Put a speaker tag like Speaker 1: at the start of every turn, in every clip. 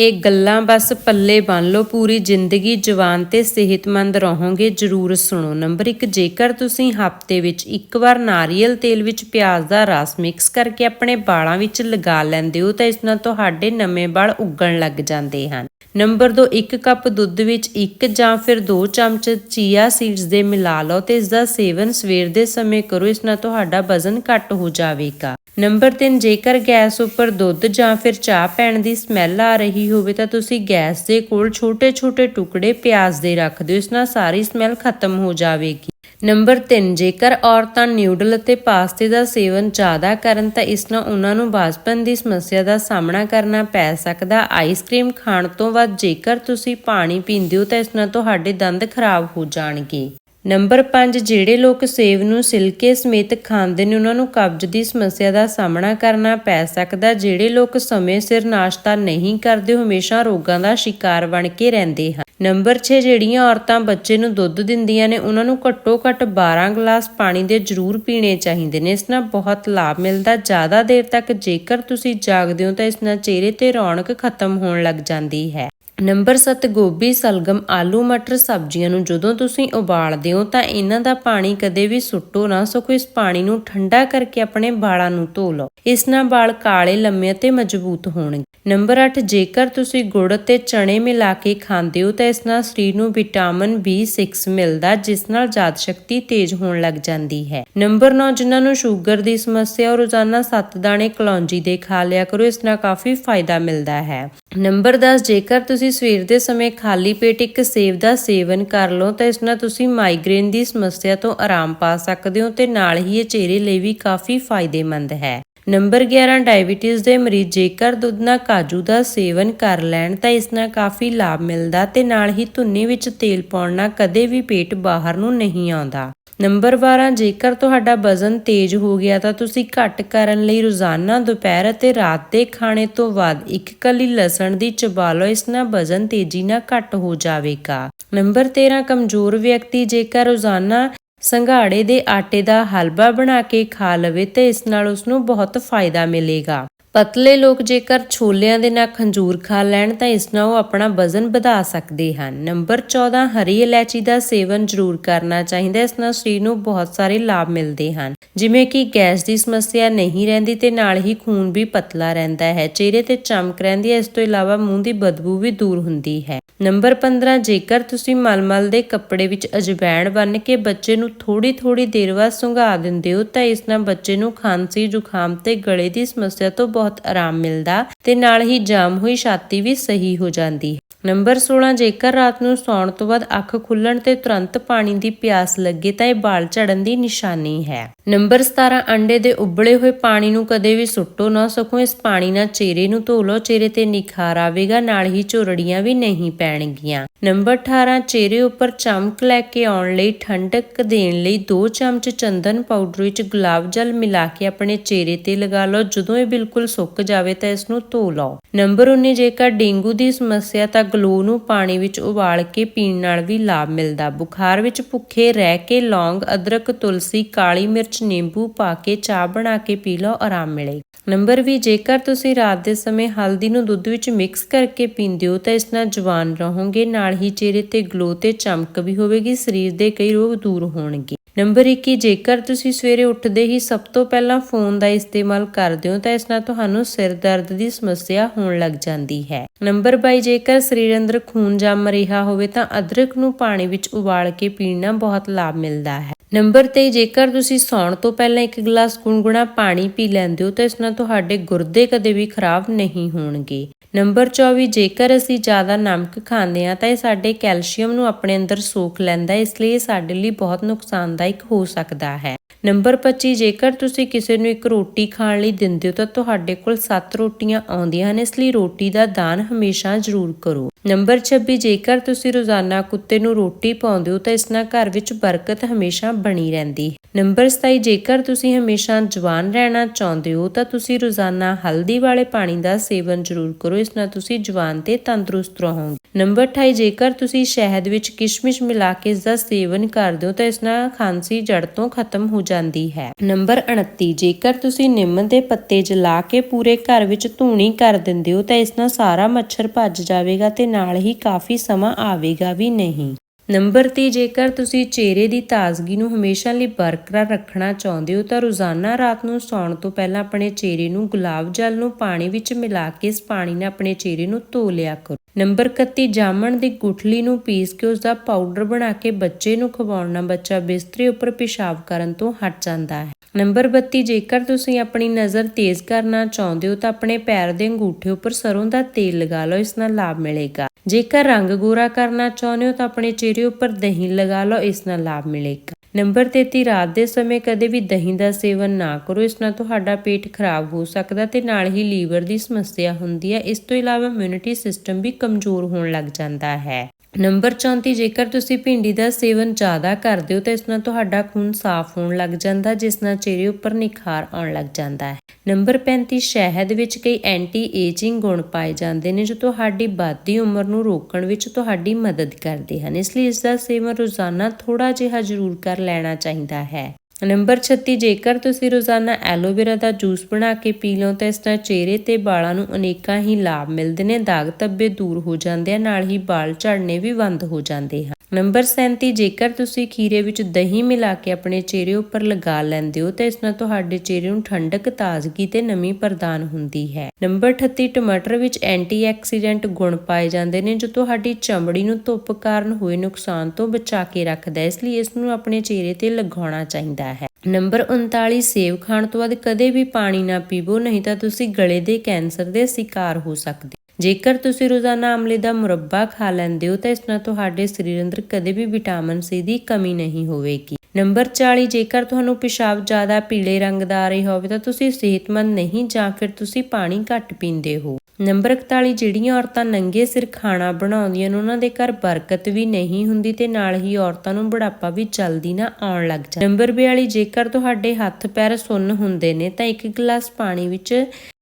Speaker 1: ਇਹ ਗੱਲਾਂ ਬਸ ਪੱਲੇ ਬੰਨ ਲਓ, ਪੂਰੀ ਜ਼ਿੰਦਗੀ ਜਵਾਨ ਤੇ ਸਿਹਤਮੰਦ ਰਹੋਗੇ, ਜਰੂਰ ਸੁਣੋ। ਨੰਬਰ 1 ਜੇਕਰ ਤੁਸੀਂ ਹਫ਼ਤੇ ਵਿੱਚ ਇੱਕ ਵਾਰ ਨਾਰੀਅਲ ਤੇਲ ਵਿੱਚ ਪਿਆਜ਼ ਦਾ ਰਸ ਮਿਕਸ ਕਰਕੇ ਆਪਣੇ ਵਾਲਾਂ ਵਿੱਚ ਲਗਾ ਲੈਂਦੇ ਹੋ, ਤਾਂ ਇਸ ਨਾਲ ਤੁਹਾਡੇ ਨਵੇਂ ਵਾਲ ਉੱਗਣ ਲੱਗ ਜਾਂਦੇ ਹਨ। ਨੰਬਰ 2 1 ਕੱਪ ਦੁੱਧ ਵਿੱਚ 1 ਜਾਂ ਫਿਰ 2 ਚਮਚ ਚੀਆ ਸੀਡਸ ਦੇ ਮਿਲਾ ਲਓ ਤੇ ਇਸ ਦਾ ਸੇਵਨ ਸਵੇਰ ਦੇ ਸਮੇਂ ਕਰੋ, ਇਸ ਨਾਲ ਤੁਹਾਡਾ ਵਜ਼ਨ ਘੱਟ ਹੋ ਜਾਵੇਗਾ। ਨੰਬਰ 3 ਜੇਕਰ ਗੈਸ ਉੱਪਰ ਦੁੱਧ ਜਾਂ ਫਿਰ ਚਾਹ ਪੈਣ ਦੀ ਸਮੈਲ ਆ ਰਹੀ ਹੋਵੇ ਤਾਂ ਤੁਸੀਂ ਗੈਸ ਦੇ ਕੋਲ ਛੋਟੇ-ਛੋਟੇ ਟੁਕੜੇ ਪਿਆਜ਼ ਦੇ ਰੱਖ ਦਿਓ, ਇਸ ਨਾਲ ਸਾਰੀ ਸਮੈਲ ਖਤਮ ਹੋ ਜਾਵੇਗੀ। ਨੰਬਰ 3 ਜੇਕਰ ਔਰਤਾਂ ਨਿਊਡਲ ਅਤੇ ਪਾਸਤੇ ਦਾ ਸੇਵਨ ਜ਼ਿਆਦਾ ਕਰਨ ਤਾਂ ਇਸ ਨਾਲ ਉਹਨਾਂ ਨੂੰ ਬਾਸਪਨ ਦੀ ਸਮੱਸਿਆ ਦਾ ਸਾਹਮਣਾ ਕਰਨਾ ਪੈ ਸਕਦਾ। ਆਈਸਕ੍ਰੀਮ ਖਾਣ ਤੋਂ ਬਾਅਦ ਜੇਕਰ ਤੁਸੀਂ ਪਾਣੀ ਪੀਂਦੇ ਹੋ ਤਾਂ ਇਸ ਨਾਲ ਤੁਹਾਡੇ ਦੰਦ ਖਰਾਬ ਹੋ ਜਾਣਗੇ। ਨੰਬਰ 5 ਜਿਹੜੇ ਲੋਕ ਸੇਬ ਨੂੰ ਸਿਲਕੇ ਸਮੇਤ ਖਾਂਦੇ ਨੇ, ਉਹਨਾਂ ਨੂੰ ਕਬਜ਼ ਦੀ ਸਮੱਸਿਆ ਦਾ ਸਾਹਮਣਾ ਕਰਨਾ ਪੈ ਸਕਦਾ। ਜਿਹੜੇ ਲੋਕ ਸਮੇਂ ਸਿਰ ਨਾਸ਼ਤਾ ਨਹੀਂ ਕਰਦੇ ਹਮੇਸ਼ਾ ਰੋਗਾਂ ਦਾ ਸ਼ਿਕਾਰ ਬਣ ਕੇ ਰਹਿੰਦੇ ਹਨ। ਨੰਬਰ 6 ਜਿਹੜੀਆਂ ਔਰਤਾਂ ਬੱਚੇ ਨੂੰ ਦੁੱਧ ਦਿੰਦੀਆਂ ਨੇ, ਉਹਨਾਂ ਨੂੰ ਘੱਟੋ ਘੱਟ 12 ਗਲਾਸ ਪਾਣੀ ਦੇ ਜ਼ਰੂਰ ਪੀਣੇ ਚਾਹੀਦੇ ਨੇ। ਇਸ ਨਾਲ ਬਹੁਤ ਲਾਭ ਮਿਲਦਾ। ਜ਼ਿਆਦਾ ਦੇਰ ਤੱਕ ਜੇਕਰ ਤੁਸੀਂ ਜਾਗਦੇ ਹੋ, ਤਾਂ ਇਸ ਨਾਲ ਚਿਹਰੇ ਤੇ ਰੌਣਕ ਖਤਮ ਹੋਣ ਲੱਗ ਜਾਂਦੀ ਹੈ। ਨੰਬਰ 7 ਗੋਭੀ, ਸਲਗਮ, ਆਲੂ, ਮਟਰ ਸਬਜ਼ੀਆਂ ਨੂੰ ਜਦੋਂ ਤੁਸੀਂ ਉਬਾਲਦੇ ਹੋ ਤਾਂ ਇਹਨਾਂ ਦਾ ਪਾਣੀ ਕਦੇ ਵੀ ਸੁੱਟੋ ਨਾ ਸਗੋਂ ਇਸ ਪਾਣੀ ਨੂੰ ਠੰਡਾ ਕਰਕੇ ਆਪਣੇ ਵਾਲਾਂ ਨੂੰ ਧੋ ਲਓ। ਇਸ ਨਾਲ ਵਾਲ ਕਾਲੇ, ਲੰਮੇ ਅਤੇ ਮਜ਼ਬੂਤ ਹੋਣਗੇ। ਨੰਬਰ 8 ਜੇਕਰ ਤੁਸੀਂ ਗੁੜ ਤੇ ਚਣੇ ਮਿਲਾ ਕੇ ਖਾਂਦੇ ਹੋ ਤਾਂ ਇਸ ਨਾਲ ਸਰੀਰ ਨੂੰ ਵਿਟਾਮਿਨ B6 ਮਿਲਦਾ, ਜਿਸ ਨਾਲ ਯਾਦ ਸ਼ਕਤੀ ਤੇਜ਼ ਹੋਣ ਲੱਗ ਜਾਂਦੀ ਹੈ। ਨੰਬਰ 9 ਜਿਨ੍ਹਾਂ ਨੂੰ ਸ਼ੂਗਰ ਦੀ ਸਮੱਸਿਆ, ਰੋਜ਼ਾਨਾ 7 ਦਾਣੇ ਕਲੌਂਜੀ ਦੇ ਖਾ ਲਿਆ ਕਰੋ, ਇਸ ਨਾਲ ਕਾਫੀ ਫਾਇਦਾ ਮਿਲਦਾ ਹੈ। ਨੰਬਰ 10 ਜੇਕਰ ਤੁਸੀਂ ਸਵੇਰ ਦੇ ਸਮੇਂ ਖਾਲੀ ਪੇਟ ਇੱਕ ਸੇਬ ਦਾ ਸੇਵਨ ਕਰ ਲਓ, ਤਾਂ ਇਸ ਨਾਲ ਤੁਸੀਂ ਮਾਈਗ੍ਰੇਨ ਦੀ ਸਮੱਸਿਆ ਤੋਂ ਆਰਾਮ ਪਾ ਸਕਦੇ ਹੋ ਤੇ ਨਾਲ ਹੀ ਇਹ ਚਿਹਰੇ ਲਈ ਵੀ ਕਾਫੀ ਫਾਇਦੇਮੰਦ ਹੈ। ਨੰਬਰ 11 ਡਾਇਬੀਟੀਜ਼ ਦੇ ਮਰੀਜ਼, ਜੇਕਰ ਦੁੱਧ ਨਾਲ ਕਾਜੂ ਦਾ ਸੇਵਨ ਕਰ ਲੈਣ, ਤਾਂ ਇਸ ਨਾਲ ਕਾਫੀ ਲਾਭ ਮਿਲਦਾ ਤੇ ਨਾਲ ਹੀ ਧੁੰਨੀ ਵਿੱਚ ਤੇਲ ਪਾਉਣ ਨਾਲ ਕਦੇ ਵੀ ਪੇਟ ਬਾਹਰ ਨੂੰ ਨਹੀਂ ਆਉਂਦਾ। ਨੰਬਰ 12 ਜੇਕਰ ਤੁਹਾਡਾ ਵਜ਼ਨ ਤੇਜ਼ ਹੋ ਗਿਆ ਤਾਂ ਤੁਸੀਂ ਘੱਟ ਕਰਨ ਲਈ ਰੋਜ਼ਾਨਾ ਦੁਪਹਿਰ ਅਤੇ ਰਾਤ ਦੇ ਖਾਣੇ ਤੋਂ ਬਾਅਦ ਇੱਕ ਕਲੀ ਲਸਣ ਦੀ ਚਬਾ ਲਓ, ਇਸ ਨਾਲ ਵਜ਼ਨ ਤੇਜ਼ੀ ਨਾਲ ਘੱਟ ਹੋ ਜਾਵੇਗਾ। ਨੰਬਰ 13 ਕਮਜ਼ੋਰ ਵਿਅਕਤੀ ਜੇਕਰ ਰੋਜ਼ਾਨਾ ਸੰਘਾੜੇ ਦੇ ਆਟੇ ਦਾ ਹਲਵਾ ਬਣਾ ਕੇ ਖਾ ਲਵੇ ਤੇ ਇਸ ਨਾਲ ਉਸ ਨੂੰ ਬਹੁਤ ਫਾਇਦਾ ਮਿਲੇਗਾ। ਪਤਲੇ ਲੋਕ ਜੇਕਰ ਛੋਲਿਆਂ ਦੇ ਨਾਲ ਖੰਜੂਰ ਖਾ ਲੈਣ ਤਾਂ ਇਸ ਨਾਲ ਉਹ ਆਪਣਾ ਵਜ਼ਨ ਵਧਾ ਸਕਦੇ ਹਨ। ਨੰਬਰ 14 ਹਰੀ ਇਲਾਇਚੀ ਦਾ ਸੇਵਨ ਜ਼ਰੂਰ ਕਰਨਾ ਚਾਹੀਦਾ ਇਸ ਨਾਲ ਸਰੀਰ ਨੂੰ ਬਹੁਤ ਸਾਰੇ ਲਾਭ ਮਿਲਦੇ ਹਨ। ਜਿਵੇਂ ਕਿ ਗੈਸ ਦੀ ਸਮੱਸਿਆ ਨਹੀਂ ਰਹਿੰਦੀ ਤੇ ਨਾਲ ਹੀ ਖੂਨ ਵੀ ਪਤਲਾ ਰਹਿੰਦਾ ਹੈ। ਚਿਹਰੇ ਤੇ ਚਮਕ ਰਹਿੰਦੀ ਹੈ। ਇਸ ਤੋਂ ਇਲਾਵਾ ਮੂੰਹ ਦੀ ਬਦਬੂ ਵੀ ਦੂਰ ਹੁੰਦੀ ਹੈ। ਨੰਬਰ 15 ਜੇਕਰ ਤੁਸੀਂ ਮਲਮਲ ਦੇ ਕੱਪੜੇ ਵਿੱਚ ਅਜਵੈਣ ਬੰਨ ਕੇ ਬੱਚੇ ਨੂੰ ਥੋੜੀ ਥੋੜੀ ਦੇਰ ਬਾਅਦ ਸੁੰਘਾ ਦਿੰਦੇ ਹੋ ਤਾਂ ਇਸ ਨਾਲ ਬੱਚੇ ਨੂੰ ਖਾਂਸੀ, ਜ਼ੁਕਾਮ ਤੇ ਗਲੇ ਦੀ ਸਮੱਸਿਆ ਤੋਂ ਬਹੁਤ ਆਰਾਮ ਮਿਲਦਾ। ਤੇ ਨਾਲ ਹੀ ਜਾਮ ਹੋਈ ਛਾਤੀ ਵੀ ਸਹੀ ਹੋ ਜਾਂਦੀ ਹੈ। ਨੰਬਰ 16 ਜੇਕਰ ਰਾਤ ਨੂੰ ਸੌਣ ਤੋਂ ਬਾਅਦ ਅੱਖ ਖੁੱਲਣ ਤੇ ਤੁਰੰਤ ਪਾਣੀ ਦੀ ਪਿਆਸ ਲੱਗੇ ਤਾਂ ਇਹ ਬਾਲ ਝੜਨ ਦੀ ਨਿਸ਼ਾਨੀ ਹੈ। ਨੰਬਰ 17 ਅੰਡੇ ਦੇ ਉਬਲੇ ਹੋਏ ਪਾਣੀ ਨੂੰ ਕਦੇ ਵੀ ਸੁੱਟੋ ਨਾ ਸਕੋ। ਇਸ ਪਾਣੀ ਨਾਲ ਚਿਹਰੇ ਨੂੰ ਧੋ ਲਓ, ਚਿਹਰੇ ਤੇ ਨਿਖਾਰ ਆਵੇਗਾ, ਨਾਲ ਹੀ ਝੁਰੜੀਆਂ ਵੀ ਨਹੀਂ ਪੈਣਗੀਆਂ। ਨੰਬਰ 18 ਚਿਹਰੇ ਉੱਪਰ ਚਮਕ ਲੈ ਕੇ ਆਉਣ ਲਈ ਠੰਡਕ ਦੇਣ ਲਈ 2 ਚਮਚ ਚੰਦਨ ਪਾਊਡਰ ਵਿੱਚ ਗੁਲਾਬ ਜਲ ਮਿਲਾ ਕੇ ਆਪਣੇ ਚਿਹਰੇ ਤੇ ਲਗਾ ਲਓ। ਜਦੋਂ ਇਹ ਬਿਲਕੁਲ ਸੁੱਕ ਜਾਵੇ ਤਾਂ ਇਸ ਨੂੰ ਧੋ ਲਓ। ਨੰਬਰ 19 ਜੇਕਰ ਡੇਂਗੂ ਦੀ ਸਮੱਸਿਆ ਤਾਂ ਗਲੋ ਨੂੰ ਪਾਣੀ ਵਿੱਚ ਉਬਾਲ ਕੇ ਪੀਣ ਨਾਲ ਵੀ ਲਾਭ ਮਿਲਦਾ। ਬੁਖਾਰ ਵਿੱਚ ਭੁੱਖੇ ਰਹਿ ਕੇ ਲੌਂਗ, ਅਦਰਕ, ਤੁਲਸੀ, ਕਾਲੀ ਮਿਰਚ, ਨਿੰਬੂ ਪਾ ਕੇ ਚਾਹ ਬਣਾ ਕੇ ਪੀ ਲਓ, ਆਰਾਮ ਮਿਲੇ। ਨੰਬਰ 20 ਜੇਕਰ ਤੁਸੀਂ ਰਾਤ ਦੇ ਸਮੇਂ ਹਲਦੀ ਨੂੰ ਦੁੱਧ ਵਿੱਚ ਮਿਕਸ ਕਰਕੇ ਪੀਂਦੇ ਹੋ ਤਾਂ ਇਸ ਨਾਲ ਜਵਾਨ ਰਹੋਗੇ, ਨਾਲ ਹੀ ਚਿਹਰੇ ਤੇ ਗਲੋ ਤੇ ਚਮਕ ਵੀ ਹੋਵੇਗੀ, ਸਰੀਰ ਦੇ ਕਈ ਰੋਗ ਦੂਰ ਹੋਣਗੇ। ਨੰਬਰ 21 ਜੇਕਰ ਤੁਸੀਂ ਸਵੇਰੇ ਉੱਠਦੇ ਹੀ ਸਭ ਤੋਂ ਪਹਿਲਾਂ ਫੋਨ ਦਾ ਇਸਤੇਮਾਲ ਕਰਦੇ ਹੋ, ਤਾਂ ਇਸ ਨਾਲ ਤੁਹਾਨੂੰ ਸਿਰ ਦਰਦ ਦੀ ਸਮੱਸਿਆ ਹੋਣ ਲੱਗ ਜਾਂਦੀ ਹੈ। ਨੰਬਰ 22 ਜੇਕਰ ਸਰੀਰ ਅੰਦਰ ਖੂਨ ਜੰਮ ਰਿਹਾ ਹੋਵੇ, ਤਾਂ ਅਦਰਕ ਨੂੰ ਪਾਣੀ ਵਿੱਚ ਉਬਾਲ ਕੇ ਪੀਣ ਨਾਲ ਬਹੁਤ ਲਾਭ ਮਿਲਦਾ ਹੈ। ਨੰਬਰ 23 ਜੇਕਰ ਤੁਸੀਂ ਸੌਣ ਤੋਂ ਪਹਿਲਾਂ ਇੱਕ ਗਲਾਸ ਗੁਨਗੁਣਾ ਪਾਣੀ ਪੀ ਲੈਂਦੇ ਹੋ, ਤਾਂ ਇਸ ਨਾਲ ਤੁਹਾਡੇ ਗੁਰਦੇ ਕਦੇ ਵੀ ਖਰਾਬ ਨਹੀਂ ਹੋਣਗੇ। ਨੰਬਰ 24 ਜੇਕਰ ਅਸੀਂ ਜ਼ਿਆਦਾ ਨਮਕ ਖਾਂਦੇ ਹਾਂ ਤਾਂ ਇਹ ਸਾਡੇ ਕੈਲਸ਼ੀਅਮ ਨੂੰ ਆਪਣੇ ਅੰਦਰ ਸੋਖ ਲੈਂਦਾ ਹੈ, ਇਸ ਲਈ ਇਹ ਸਾਡੇ ਲਈ ਬਹੁਤ ਨੁਕਸਾਨਦਾਇਕ ਹੋ ਸਕਦਾ ਹੈ। ਨੰਬਰ 25 ਜੇਕਰ ਤੁਸੀਂ ਕਿਸੇ ਨੂੰ ਇੱਕ ਰੋਟੀ ਖਾਣ ਲਈ ਦਿੰਦੇ ਹੋ ਤਾਂ ਤੁਹਾਡੇ ਕੋਲ 7 ਰੋਟੀਆਂ ਆਉਂਦੀਆਂ ਹਨ, ਇਸ ਲਈ ਰੋਟੀ ਦਾ ਦਾਨ ਹਮੇਸ਼ਾ ਜ਼ਰੂਰ ਕਰੋ। ਨੰਬਰ 26 ਜੇਕਰ ਤੁਸੀਂ ਰੋਜ਼ਾਨਾ ਕੁੱਤੇ ਨੂੰ ਰੋਟੀ ਪਾਉਂਦੇ ਹੋ ਤਾਂ ਇਸ ਨਾਲ ਘਰ ਵਿੱਚ ਬਰਕਤ ਹਮੇਸ਼ਾ ਬਣੀ ਰਹਿੰਦੀ। ਹੈ ਨੰਬਰ 27 ਜੇਕਰ ਤੁਸੀਂ ਹਮੇਸ਼ਾ ਜਵਾਨ ਰਹਿਣਾ ਚਾਹੁੰਦੇ ਹੋ ਤਾਂ ਤੁਸੀਂ ਰੋਜ਼ਾਨਾ ਹਲਦੀ ਵਾਲੇ ਪਾਣੀ ਦਾ ਸੇਵਨ ਜ਼ਰੂਰ ਕਰੋ, ਇਸ ਨਾਲ ਤੁਸੀਂ ਜਵਾਨ ਤੇ ਤੰਦਰੁਸਤ ਰਹੋਗੇ। ਨੰਬਰ 28 ਜੇਕਰ ਤੁਸੀਂ ਸ਼ਹਿਦ ਵਿੱਚ ਕਿਸ਼ਮਿਸ਼ ਮਿਲਾ ਕੇ ਇਸ ਦਾ ਸੇਵਨ ਕਰਦੇ ਹੋ ਤਾਂ ਇਸ ਨਾਲ ਖਾਂਸੀ ਜੜ ਤੋਂ ਖਤਮ ਹੋ ਜਾਂਦੀ ਹੈ। ਨੰਬਰ 29 ਜੇਕਰ ਤੁਸੀਂ ਨਿੰਮ ਦੇ ਪੱਤੇ ਜਲਾ ਕੇ ਪੂਰੇ ਘਰ ਵਿੱਚ ਧੂਣੀ ਕਰ ਦਿੰਦੇ ਹੋ ਤਾਂ ਇਸ ਨਾਲ ਸਾਰਾ ਮੱਛਰ ਭੱਜ ਜਾਵੇਗਾ ਤੇ ਨਾਲ ਹੀ ਕਾਫੀ ਸਮਾਂ ਆਵੇਗਾ ਵੀ ਨਹੀਂ। ਨੰਬਰ 3 ਜੇਕਰ ਤੁਸੀਂ ਚਿਹਰੇ ਦੀ ਤਾਜ਼ਗੀ ਨੂੰ ਹਮੇਸ਼ਾ ਲਈ ਬਰਕਰਾਰ ਰੱਖਣਾ ਚਾਹੁੰਦੇ ਹੋ, ਤਾਂ ਰੋਜ਼ਾਨਾ ਰਾਤ ਨੂੰ ਸੌਣ ਤੋਂ ਪਹਿਲਾਂ ਆਪਣੇ ਚਿਹਰੇ ਨੂੰ ਗੁਲਾਬ ਜਲ ਨੂੰ ਪਾਣੀ ਵਿੱਚ ਮਿਲਾ ਕੇ ਇਸ ਪਾਣੀ ਨਾਲ ਆਪਣੇ ਚਿਹਰੇ ਨੂੰ ਧੋ ਲਿਆ ਕਰੋ। ਨੰਬਰ 31 ਜਾਮਣ ਦੀ ਗੁਠਲੀ ਨੂੰ ਪੀਸ ਕੇ ਉਸ ਦਾ ਪਾਊਡਰ ਬਣਾ ਕੇ ਬੱਚੇ ਨੂੰ ਖਵਾਉਣ ਨਾਲ ਬੱਚਾ ਬਿਸਤਰੇ ਉੱਪਰ ਪਿਸ਼ਾਬ ਕਰਨ ਤੋਂ ਹਟ ਜਾਂਦਾ ਹੈ। ਨੰਬਰ 32 ਜੇਕਰ ਤੁਸੀਂ ਆਪਣੀ ਨਜ਼ਰ ਤੇਜ਼ ਕਰਨਾ ਚਾਹੁੰਦੇ ਹੋ, ਤਾਂ ਆਪਣੇ ਪੈਰ ਦੇ ਅੰਗੂਠੇ ਉੱਪਰ ਸਰੋਂ ਦਾ ਤੇਲ ਲਗਾ ਲਓ, ਇਸ ਨਾਲ ਲਾਭ ਮਿਲੇਗਾ। ਜੇਕਰ ਰੰਗ ਗੋਰਾ ਕਰਨਾ ਚਾਹੁੰਦੇ ਹੋ ਤਾਂ ਆਪਣੇ ਚਿਹਰੇ ਉੱਪਰ ਦਹੀਂ ਲਗਾ ਲਓ, ਇਸ ਨਾਲ ਲਾਭ ਮਿਲੇਗਾ। ਨੰਬਰ 33 ਰਾਤ ਦੇ ਸਮੇਂ ਕਦੇ ਵੀ ਦਹੀਂ ਦਾ ਸੇਵਨ ਨਾ ਕਰੋ, ਇਸ ਨਾਲ ਤੁਹਾਡਾ ਪੇਟ ਖਰਾਬ ਹੋ ਸਕਦਾ ਤੇ ਨਾਲ ਹੀ ਲੀਵਰ ਦੀ ਸਮੱਸਿਆ ਹੁੰਦੀ ਹੈ। ਇਸ ਤੋਂ ਇਲਾਵਾ ਇਮਿਊਨਿਟੀ ਸਿਸਟਮ ਵੀ ਕਮਜ਼ੋਰ ਹੋਣ ਲੱਗ ਜਾਂਦਾ ਹੈ। ਨੰਬਰ 34 ਜੇਕਰ ਤੁਸੀਂ ਭਿੰਡੀ ਦਾ ਸੇਵਨ ਜ਼ਿਆਦਾ ਕਰਦੇ ਹੋ ਤਾਂ ਇਸ ਨਾਲ ਤੁਹਾਡਾ ਖੂਨ ਸਾਫ਼ ਹੋਣ ਲੱਗ ਜਾਂਦਾ, ਜਿਸ ਨਾਲ ਚਿਹਰੇ ਉੱਪਰ ਨਿਖਾਰ ਆਉਣ ਲੱਗ ਜਾਂਦਾ ਹੈ। ਨੰਬਰ 35 ਸ਼ਹਿਦ ਵਿੱਚ ਕਈ ਐਂਟੀ ਏਜਿੰਗ ਗੁਣ ਪਾਏ ਜਾਂਦੇ ਨੇ, ਜੋ ਤੁਹਾਡੀ ਵੱਧਦੀ ਉਮਰ ਨੂੰ ਰੋਕਣ ਵਿੱਚ ਤੁਹਾਡੀ ਮਦਦ ਕਰਦੇ ਹਨ। ਇਸ ਲਈ ਇਸ ਦਾ ਸੇਵਨ ਰੋਜ਼ਾਨਾ ਥੋੜਾ ਜਿਹਾ ਜ਼ਰੂਰ ਕਰ ਲੈਣਾ ਚਾਹੀਦਾ ਹੈ। ਨੰਬਰ 36 ਜੇਕਰ ਤੁਸੀਂ ਰੋਜ਼ਾਨਾ ਐਲੋਵੇਰਾ ਦਾ ਜੂਸ ਬਣਾ ਕੇ ਪੀ ਲਓ, ਤਾਂ ਇਸ ਨਾਲ ਚਿਹਰੇ ਤੇ ਵਾਲਾਂ ਨੂੰ ਅਨੇਕਾਂ ਹੀ ਲਾਭ ਮਿਲਦੇ ਨੇ, ਦਾਗ ਧੱਬੇ ਦੂਰ ਹੋ ਜਾਂਦੇ ਆ, ਨਾਲ ਹੀ ਵਾਲ ਝੜਨੇ ਵੀ ਬੰਦ ਹੋ ਜਾਂਦੇ ਹਨ। ਨੰਬਰ 37 ਜੇਕਰ ਤੁਸੀਂ ਖੀਰੇ ਵਿੱਚ ਦਹੀਂ ਮਿਲਾ ਕੇ ਆਪਣੇ ਚਿਹਰੇ ਉੱਪਰ ਲਗਾ ਲੈਂਦੇ ਹੋ, ਤਾਂ ਇਸ ਨਾਲ ਤੁਹਾਡੇ ਚਿਹਰੇ ਨੂੰ ਠੰਡਕ, ਤਾਜ਼ਗੀ ਤੇ ਨਮੀ ਪ੍ਰਦਾਨ ਹੁੰਦੀ ਹੈ। ਨੰਬਰ 38 ਟਮਾਟਰ ਵਿੱਚ ਐਂਟੀਆਕਸੀਡੈਂਟ ਗੁਣ ਪਾਏ ਜਾਂਦੇ ਨੇ, ਜੋ ਤੁਹਾਡੀ ਚਮੜੀ ਨੂੰ ਧੁੱਪ ਕਾਰਨ ਹੋਏ ਨੁਕਸਾਨ ਤੋਂ ਬਚਾ ਕੇ ਰੱਖਦਾ ਹੈ, ਇਸ ਲਈ ਇਸ ਨੂੰ ਆਪਣੇ ਚਿਹਰੇ ਤੇ ਲਗਾਉਣਾ ਚਾਹੀਦਾ ਹੈ। ਨੰਬਰ 39 ਸੇਬ ਖਾਣ ਤੋਂ ਬਾਅਦ ਕਦੇ ਵੀ ਪਾਣੀ ਨਾ ਪੀਵੋ, ਨਹੀਂ ਤਾਂ ਤੁਸੀਂ ਗਲੇ ਦੇ ਕੈਂਸਰ ਦੇ ਸ਼ਿਕਾਰ ਹੋ ਸਕਦੇ ਜੇਕਰ ਤੁਸੀਂ ਰੋਜ਼ਾਨਾ ਆਮਲੇ ਦਾ ਮੁਰੱਬਾ ਖਾ ਲੈਂਦੇ ਹੋ, ਤਾਂ ਇਸ ਨਾਲ ਤੁਹਾਡੇ ਸਰੀਰ ਅੰਦਰ ਕਦੇ ਵੀ ਵਿਟਾਮਿਨ ਸੀ ਦੀ ਕਮੀ ਨਹੀਂ ਹੋਵੇਗੀ। ਨੰਬਰ 40 ਜੇਕਰ ਤੁਹਾਨੂੰ ਪਿਸ਼ਾਬ ਜ਼ਿਆਦਾ ਪੀਲੇ ਰੰਗ ਦਾ ਆ ਰਿਹਾ ਹੋਵੇ, ਤਾਂ ਤੁਸੀਂ ਸਿਹਤਮੰਦ ਨਹੀਂ ਜਾਂ ਫਿਰ ਤੁਸੀਂ ਪਾਣੀ ਘੱਟ ਪੀਂਦੇ ਹੋ। ਨੰਬਰ 41 ਜਿਹੜੀਆਂ ਔਰਤਾਂ ਨੰਗੇ ਸਿਰ ਖਾਣਾ ਬਣਾਉਂਦੀਆਂ ਨੇ, ਉਹਨਾਂ ਦੇ ਘਰ ਬਰਕਤ ਵੀ ਨਹੀਂ ਹੁੰਦੀ ਤੇ ਨਾਲ ਹੀ ਔਰਤਾਂ ਨੂੰ ਬੁਢਾਪਾ ਵੀ ਜਲਦੀ ਨਾ ਆਉਣ ਲੱਗ ਜਾਂਦਾ। ਨੰਬਰ 42 ਜੇਕਰ ਤੁਹਾਡੇ ਹੱਥ ਪੈਰ ਸੁੰਨ ਹੁੰਦੇ ਨੇ, ਤਾਂ ਇੱਕ ਗਲਾਸ ਪਾਣੀ ਵਿੱਚ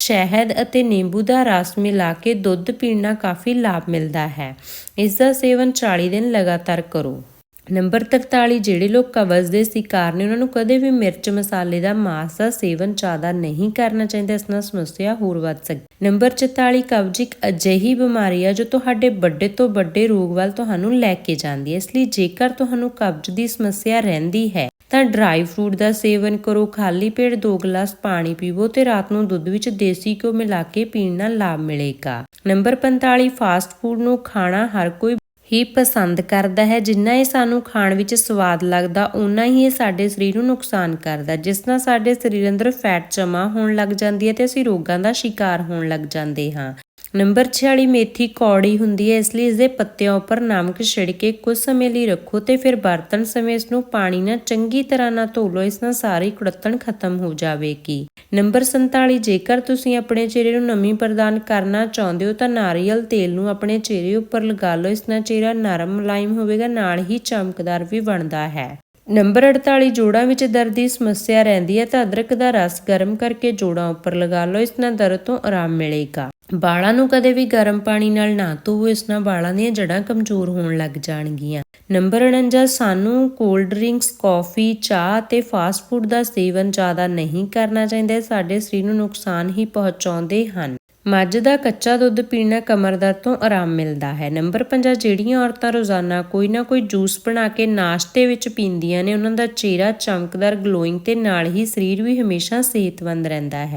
Speaker 1: ਸ਼ਹਿਦ ਅਤੇ ਨਿੰਬੂ ਦਾ ਰਸ ਮਿਲਾ ਕੇ ਦੁੱਧ ਪੀਣ ਨਾਲ ਕਾਫੀ ਲਾਭ ਮਿਲਦਾ ਹੈ। ਇਸ ਦਾ ਸੇਵਨ 40 ਦਿਨ ਲਗਾਤਾਰ ਕਰੋ। ਨੰਬਰ 43 ਜਿਹੜੇ ਲੋਕ ਕਬਜ਼ ਦੇ ਸ਼ਿਕਾਰ ਨੇ, ਉਹਨਾਂ ਨੂੰ ਕਦੇ ਵੀ ਮਿਰਚ ਮਸਾਲੇ ਦਾ ਮਾਸ ਦਾ ਸੇਵਨ ਜ਼ਿਆਦਾ ਨਹੀਂ ਕਰਨਾ ਚਾਹੀਦਾ, ਇਸ ਨਾਲ ਸਮੱਸਿਆ ਹੋਰ ਵੱਧ ਸਕਦੀ ਨੰਬਰ 44 ਕਬਜ਼ ਇੱਕ ਅਜਿਹੀ ਬਿਮਾਰੀ ਹੈ ਜੋ ਤੁਹਾਡੇ ਵੱਡੇ ਤੋਂ ਵੱਡੇ ਰੋਗ ਵੱਲ ਤੁਹਾਨੂੰ ਲੈ ਕੇ ਜਾਂਦੀ ਹੈ। ਇਸ ਲਈ ਜੇਕਰ ਤੁਹਾਨੂੰ ਕਬਜ਼ ਦੀ ਸਮੱਸਿਆ ਰਹਿੰਦੀ ਹੈ ਤਾਂ ਡਰਾਈ ਫਰੂਟ ਦਾ ਸੇਵਨ ਕਰੋ, ਖਾਲੀ ਪੇਟ 2 ਗਲਾਸ ਪਾਣੀ ਪੀਵੋ ਤੇ ਰਾਤ ਨੂੰ ਦੁੱਧ ਵਿੱਚ ਦੇਸੀ ਘਿਓ ਮਿਲਾ ਕੇ ਪੀਣ ਨਾਲ ਲਾਭ ਮਿਲੇਗਾ। ਨੰਬਰ 45 ਫਾਸਟ ਫੂਡ ਨੂੰ ਖਾਣਾ ਹਰ ਕੋਈ ਹੀ ਪਸੰਦ ਕਰਦਾ ਹੈ। ਜਿੰਨਾ ਇਹ ਸਾਨੂੰ ਖਾਣ ਵਿੱਚ ਸਵਾਦ ਲੱਗਦਾ, ਓਨਾ ਹੀ ਇਹ ਸਾਡੇ ਸਰੀਰ ਨੂੰ ਨੁਕਸਾਨ ਕਰਦਾ। ਜਿਸ ਨਾਲ ਸਾਡੇ ਸਰੀਰ ਅੰਦਰ ਫੈਟ ਜਮ੍ਹਾਂ ਹੋਣ ਲੱਗ ਜਾਂਦੀ ਹੈ ਤੇ ਅਸੀਂ ਰੋਗਾਂ ਦਾ ਸ਼ਿਕਾਰ ਹੋਣ ਲੱਗ ਜਾਂਦੇ ਹਾਂ। ਨੰਬਰ 46 ਮੇਥੀ ਕੌੜੀ ਹੁੰਦੀ ਹੈ, ਇਸ ਲਈ ਇਸ ਦੇ ਪੱਤਿਆਂ ਉੱਪਰ ਨਮਕ ਛਿੜਕ ਕੇ ਕੁਝ ਸਮੇਂ ਲਈ ਰੱਖੋ ਤੇ ਫਿਰ ਬਰਤਨ ਸਮੇਂ ਇਸ ਨੂੰ ਪਾਣੀ ਨਾਲ ਚੰਗੀ ਤਰ੍ਹਾਂ ਨਾਲ ਧੋ ਲਓ ਇਸ ਨਾਲ ਸਾਰੀ ਕੁੜੱਤਣ ਖਤਮ ਹੋ ਜਾਵੇਗੀ। ਨੰਬਰ 47 ਜੇਕਰ ਤੁਸੀਂ ਆਪਣੇ ਚਿਹਰੇ ਨੂੰ ਨਮੀ ਪ੍ਰਦਾਨ ਕਰਨਾ ਚਾਹੁੰਦੇ ਹੋ ਤਾਂ ਨਾਰੀਅਲ ਤੇਲ ਨੂੰ ਆਪਣੇ ਚਿਹਰੇ ਉੱਪਰ ਲਗਾ ਲਓ, ਇਸ ਨਾਲ ਚਿਹਰਾ ਨਰਮ ਮੁਲਾਇਮ ਹੋਵੇਗਾ, ਨਾਲ ਹੀ ਚਮਕਦਾਰ ਵੀ ਬਣਦਾ ਹੈ। ਨੰਬਰ 48 ਜੋੜਾਂ ਵਿੱਚ ਦਰਦ ਦੀ ਸਮੱਸਿਆ ਰਹਿੰਦੀ ਹੈ ਤਾਂ ਅਦਰਕ ਦਾ ਰਸ ਗਰਮ ਕਰਕੇ ਜੋੜਾਂ ਉੱਪਰ ਲਗਾ ਲਓ, ਇਸ ਨਾਲ ਦਰਦ ਤੋਂ ਆਰਾਮ ਮਿਲੇਗਾ। ਵਾਲਾਂ ਨੂੰ ਕਦੇ ਵੀ ਗਰਮ ਪਾਣੀ ਨਾਲ ਨਾ ਧੋਵੋ, ਇਸ ਨਾਲ ਵਾਲਾਂ ਦੀਆਂ ਜੜ੍ਹਾਂ ਕਮਜ਼ੋਰ ਹੋਣ ਲੱਗ ਜਾਣਗੀਆਂ। ਨੰਬਰ 49 ਸਾਨੂੰ ਕੋਲਡ ਡਰਿੰਕਸ ਕਾਫੀ ਚਾਹ ਅਤੇ ਫਾਸਟ ਫੂਡ ਦਾ ਸੇਵਨ ਜ਼ਿਆਦਾ ਨਹੀਂ ਕਰਨਾ ਚਾਹੀਦਾ ਸਾਡੇ ਸਰੀਰ ਨੂੰ ਨੁਕਸਾਨ ਹੀ ਪਹੁੰਚਾਉਂਦੇ ਹਨ। ਮੱਝ ਦਾ ਕੱਚਾ ਦੁੱਧ ਪੀਣਾ ਕਮਰ ਦਰਦ ਤੋਂ ਆਰਾਮ ਮਿਲਦਾ ਹੈ। ਨੰਬਰ 50 ਜਿਹੜੀਆਂ ਔਰਤਾਂ ਰੋਜ਼ਾਨਾ ਕੋਈ ਨਾ ਕੋਈ ਜੂਸ ਬਣਾ ਕੇ ਨਾਸ਼ਤੇ ਵਿੱਚ ਪੀਂਦੀਆਂ ਨੇ, ਉਹਨਾਂ ਦਾ ਚਿਹਰਾ ਚਮਕਦਾਰ ਗਲੋਇੰਗ ਤੇ ਨਾਲ ਹੀ ਸਰੀਰ ਵੀ ਹਮੇਸ਼ਾ ਸਿਹਤਮੰਦ ਰਹਿੰਦਾ ਹੈ।